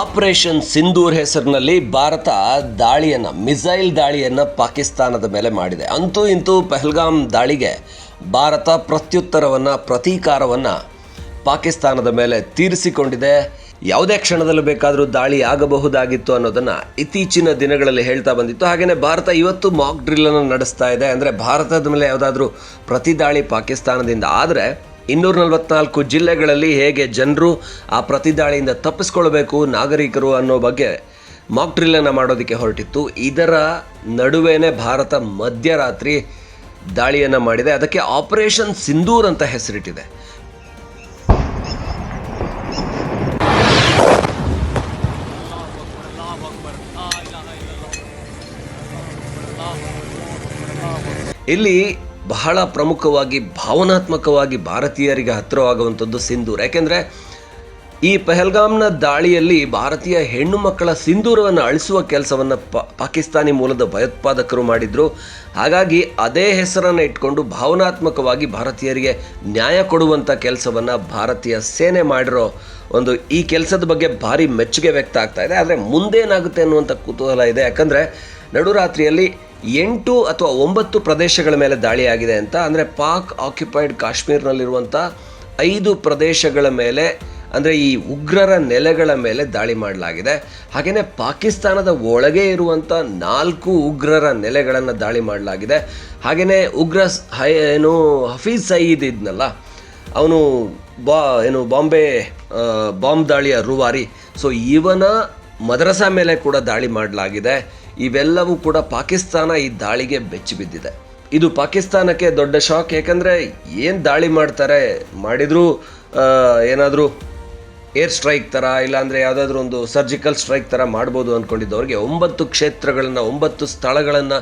Operation Sindoor ಹೆಸರಿನಲ್ಲಿ ಭಾರತ ದಾಳಿಯನ್ನು, missile ದಾಳಿಯನ್ನು ಪಾಕಿಸ್ತಾನದ ಮೇಲೆ ಮಾಡಿದೆ. ಅಂತೂ ಇಂತೂ ಪೆಹಲ್ಗಾಮ್ ದಾಳಿಗೆ ಭಾರತ ಪ್ರತ್ಯುತ್ತರವನ್ನು, ಪ್ರತೀಕಾರವನ್ನು ಪಾಕಿಸ್ತಾನದ ಮೇಲೆ ತೀರಿಸಿಕೊಂಡಿದೆ. ಯಾವುದೇ ಕ್ಷಣದಲ್ಲೂ ಬೇಕಾದರೂ ದಾಳಿ ಆಗಬಹುದಾಗಿತ್ತು ಅನ್ನೋದನ್ನು ಇತ್ತೀಚಿನ ದಿನಗಳಲ್ಲಿ ಹೇಳ್ತಾ ಬಂದಿತ್ತು. ಹಾಗೆಯೇ ಭಾರತ ಇವತ್ತು ಮಾಕ್ ಡ್ರಿಲ್ಲನ್ನು ನಡೆಸ್ತಾ ಇದೆ. ಅಂದರೆ ಭಾರತದ ಮೇಲೆ ಯಾವುದಾದ್ರೂ ಪ್ರತಿ ದಾಳಿ ಪಾಕಿಸ್ತಾನದಿಂದ ಆದರೆ ಇನ್ನೂರ ನಲವತ್ನಾಲ್ಕು ಜಿಲ್ಲೆಗಳಲ್ಲಿ ಹೇಗೆ ಜನರು ಆ ಪ್ರತಿದಾಳಿಯಿಂದ ತಪ್ಪಿಸ್ಕೊಳ್ಬೇಕು ನಾಗರಿಕರು ಅನ್ನೋ ಬಗ್ಗೆ ಮಾಕ್ ಡ್ರಿಲ್ಲನ್ನು ಮಾಡೋದಕ್ಕೆ ಹೊರಟಿತ್ತು. ಇದರ ನಡುವೆನೇ ಭಾರತ ಮಧ್ಯರಾತ್ರಿ ದಾಳಿಯನ್ನು ಮಾಡಿದೆ. ಅದಕ್ಕೆ ಆಪರೇಷನ್ ಸಿಂಧೂರ್ ಅಂತ ಹೆಸರಿಟ್ಟಿದೆ. ಇಲ್ಲಿ ಬಹಳ ಪ್ರಮುಖವಾಗಿ, ಭಾವನಾತ್ಮಕವಾಗಿ ಭಾರತೀಯರಿಗೆ ಹತ್ತಿರವಾಗುವಂಥದ್ದು ಸಿಂಧೂರ್. ಯಾಕೆಂದರೆ, ಈ ಪೆಹಲ್ಗಾಮ್ನ ದಾಳಿಯಲ್ಲಿ ಭಾರತೀಯ ಹೆಣ್ಣು ಮಕ್ಕಳ ಸಿಂಧೂರವನ್ನು ಅಳಿಸುವ ಕೆಲಸವನ್ನು ಪ, ಪಾಕಿಸ್ತಾನಿ ಮೂಲದ ಭಯೋತ್ಪಾದಕರು ಮಾಡಿದರು. ಹಾಗಾಗಿ ಅದೇ ಹೆಸರನ್ನು ಇಟ್ಕೊಂಡು ಭಾವನಾತ್ಮಕವಾಗಿ ಭಾರತೀಯರಿಗೆ ನ್ಯಾಯ ಕೊಡುವಂಥ ಕೆಲಸವನ್ನು ಭಾರತೀಯ ಸೇನೆ ಮಾಡಿರೋ ಒಂದು ಈ ಕೆಲಸದ ಬಗ್ಗೆ ಭಾರಿ ಮೆಚ್ಚುಗೆ ವ್ಯಕ್ತ ಆಗ್ತಾ ಇದೆ. ಆದರೆ ಮುಂದೇನಾಗುತ್ತೆ ಅನ್ನುವಂಥ ಕುತೂಹಲ ಇದೆ. ಯಾಕಂದರೆ, ನಡುರಾತ್ರಿಯಲ್ಲಿ ಎಂಟು ಅಥವಾ ಒಂಬತ್ತು ಪ್ರದೇಶಗಳ ಮೇಲೆ ದಾಳಿಯಾಗಿದೆ ಅಂತ, ಅಂದರೆ ಪಾಕ್ ಆಕ್ಯುಪೈಡ್ ಕಾಶ್ಮೀರ್ನಲ್ಲಿರುವಂಥ ಐದು ಪ್ರದೇಶಗಳ ಮೇಲೆ, ಅಂದರೆ ಈ ಉಗ್ರರ ನೆಲೆಗಳ ಮೇಲೆ ದಾಳಿ ಮಾಡಲಾಗಿದೆ. ಹಾಗೆಯೇ ಪಾಕಿಸ್ತಾನದ ಒಳಗೆ ಇರುವಂಥ ನಾಲ್ಕು ಉಗ್ರರ ನೆಲೆಗಳನ್ನು ದಾಳಿ ಮಾಡಲಾಗಿದೆ. ಹಾಗೆಯೇ ಉಗ್ರ ಹೈ, ಏನು ಹಫೀಜ್ ಸಯೀದ್ ಇದ್ನಲ್ಲ, ಅವನು ಬಾ, ಏನು ಬಾಂಬೆ ಬಾಂಬ್ ದಾಳಿಯ ರೂವಾರಿ. ಸೊ ಇವನ ಮದ್ರಸಾ ಮೇಲೆ ಕೂಡ ದಾಳಿ ಮಾಡಲಾಗಿದೆ. ಇವೆಲ್ಲವೂ ಕೂಡ ಪಾಕಿಸ್ತಾನ ಈ ದಾಳಿಗೆ ಬೆಚ್ಚಿ ಬಿದ್ದಿದೆ. ಇದು ಪಾಕಿಸ್ತಾನಕ್ಕೆ ದೊಡ್ಡ ಶಾಕ್ ಏಕೆಂದರೆ ಏನು ದಾಳಿ ಮಾಡ್ತಾರೆ ಮಾಡಿದರೂ ಏನಾದರೂ ಏರ್ ಸ್ಟ್ರೈಕ್ ಥರ ಇಲ್ಲಾಂದರೆ ಯಾವುದಾದ್ರೂ ಒಂದು ಸರ್ಜಿಕಲ್ ಸ್ಟ್ರೈಕ್ ಥರ ಮಾಡ್ಬೋದು ಅಂದ್ಕೊಂಡಿದ್ದವ್ರಿಗೆ ಒಂಬತ್ತು ಕ್ಷೇತ್ರಗಳನ್ನು, ಒಂಬತ್ತು ಸ್ಥಳಗಳನ್ನು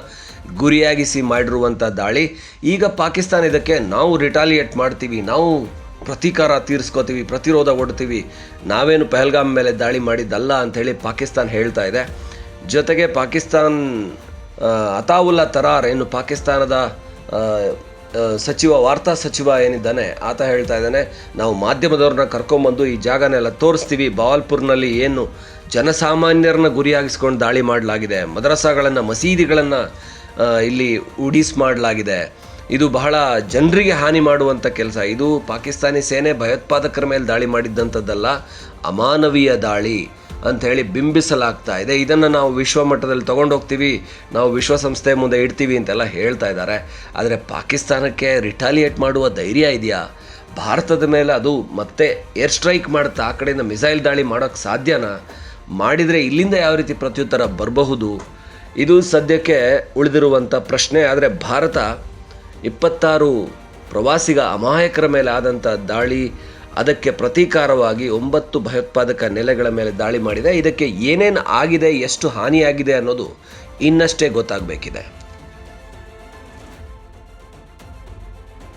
ಗುರಿಯಾಗಿಸಿ ಮಾಡಿರುವಂಥ ದಾಳಿ. ಈಗ ಪಾಕಿಸ್ತಾನ ಇದಕ್ಕೆ ನಾವು ರಿಟಾಲಿಯೇಟ್ ಮಾಡ್ತೀವಿ, ನಾವು ಪ್ರತೀಕಾರ ತೀರಿಸ್ಕೋತೀವಿ, ಪ್ರತಿರೋಧ ಒಡ್ತೀವಿ. ನಾವೇನು ಪೆಹಲ್ಗಾಮ್ ಮೇಲೆ ದಾಳಿ ಮಾಡಿದ್ದಲ್ಲ ಅಂಥೇಳಿ ಪಾಕಿಸ್ತಾನ ಹೇಳ್ತಾ ಇದೆ. ಜೊತೆಗೆ ಪಾಕಿಸ್ತಾನ್ ಅತಾವುಲ್ಲಾ ತರಾರ್ ಏನು ಪಾಕಿಸ್ತಾನದ ಸಚಿವ, ವಾರ್ತಾ ಸಚಿವ ಏನಿದ್ದಾನೆ ಆತ ಹೇಳ್ತಾ ಇದ್ದಾನೆ, ನಾವು ಮಾಧ್ಯಮದವ್ರನ್ನ ಕರ್ಕೊಂಬಂದು ಈ ಜಾಗನೆಲ್ಲ ತೋರಿಸ್ತೀವಿ, ಬಾವಲ್ಪುರ್ನಲ್ಲಿ ಏನು ಜನಸಾಮಾನ್ಯರನ್ನ ಗುರಿಯಾಗಿಸ್ಕೊಂಡು ದಾಳಿ ಮಾಡಲಾಗಿದೆ, ಮದ್ರಸಾಗಳನ್ನು, ಮಸೀದಿಗಳನ್ನು ಇಲ್ಲಿ ಉಡೀಸ್ ಮಾಡಲಾಗಿದೆ. ಇದು ಬಹಳ ಜನರಿಗೆ ಹಾನಿ ಮಾಡುವಂಥ ಕೆಲಸ, ಇದು ಪಾಕಿಸ್ತಾನಿ ಸೇನೆ ಭಯೋತ್ಪಾದಕರ ಮೇಲೆ ದಾಳಿ ಮಾಡಿದ್ದಂಥದ್ದಲ್ಲ ಅಮಾನವೀಯ ದಾಳಿ. ಅಂತ ಹೇಳಿ ಬಿಂಬಿಸಲಾಗ್ತಾ ಇದೆ. ಇದನ್ನು ನಾವು ವಿಶ್ವ ಮಟ್ಟದಲ್ಲಿ ತಗೊಂಡೋಗ್ತೀವಿ ನಾವು ವಿಶ್ವಸಂಸ್ಥೆ ಮುಂದೆ ಇಡ್ತೀವಿ ಅಂತೆಲ್ಲ ಹೇಳ್ತಾ ಇದ್ದಾರೆ. ಆದರೆ ಪಾಕಿಸ್ತಾನಕ್ಕೆ ರಿಟಾಲಿಯೇಟ್ ಮಾಡುವ ಧೈರ್ಯ ಇದೆಯಾ? ಭಾರತದ ಮೇಲೆ ಅದು ಮತ್ತೆ ಏರ್ ಸ್ಟ್ರೈಕ್ ಮಾಡುತ್ತಾ? ಆ ಕಡೆಯಿಂದ ಮಿಸೈಲ್ ದಾಳಿ ಮಾಡೋಕ್ಕೆ ಸಾಧ್ಯನಾ? ಮಾಡಿದರೆ ಇಲ್ಲಿಂದ ಯಾವ ರೀತಿ ಪ್ರತ್ಯುತ್ತರ ಬರಬಹುದು? ಇದು ಸದ್ಯಕ್ಕೆ ಉಳಿದಿರುವಂಥ ಪ್ರಶ್ನೆ. ಆದರೆ ಭಾರತ ಇಪ್ಪತ್ತಾರು ಪ್ರವಾಸಿಗ ಅಮಾಯಕರ ಮೇಲೆ ಆದಂಥ ದಾಳಿ ಅದಕ್ಕೆ ಪ್ರತೀಕಾರವಾಗಿ ಒಂಬತ್ತು ಭಯೋತ್ಪಾದಕ ನೆಲೆಗಳ ಮೇಲೆ ದಾಳಿ ಮಾಡಿದೆ. ಇದಕ್ಕೆ ಏನೇನು ಆಗಿದೆ, ಎಷ್ಟು ಹಾನಿಯಾಗಿದೆ ಅನ್ನೋದು ಇನ್ನಷ್ಟೇ ಗೊತ್ತಾಗಬೇಕಿದೆ.